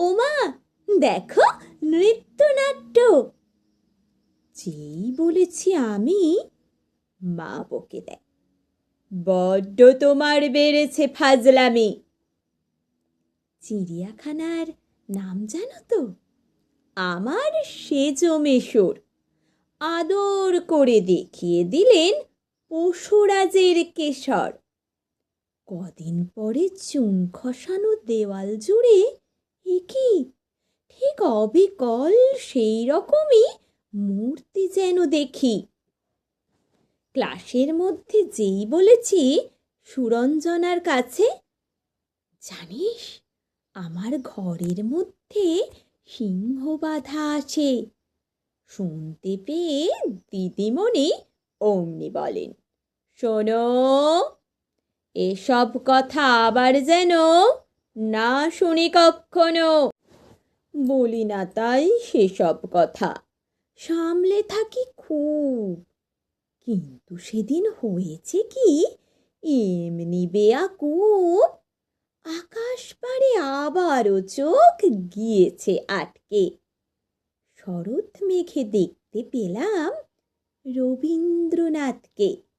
ওমা, দেখো নৃত্যনাট্য। যেই বলেছি আমি, মা বকে দেয়, বড্ড তোমার বেড়েছে ফাজলামি। চিড়িয়াখানার নাম জানো তো? আমার সেজ মেশর আদর করে দেখিয়ে দিলেন পশুরাজের কেশর। কদিন পরে চুন খসানো দেওয়াল জুড়ে অবিকল সেই রকমই মূর্তি যেন দেখি। ক্লাসের মধ্যে যেই বলেছি, সুরঞ্জনার কাছে, জানিস, আমার ঘরের মধ্যে সিংহ বাধা আছে। শুনতে পেয়ে দিদিমণি অমনি বলেন, শোনো, এসব কথা আবার যেন না শুনি কখনো বলি না তাই সেসব কথা। সামলে থাকি খুব। কিন্তু সেদিন হয়েছে কি? এমনি বেয়াকুব। আকাশ পারে আবারও চোখ গিয়েছে আটকে। শরৎ মেঘে দেখতে পেলাম রবীন্দ্রনাথকে।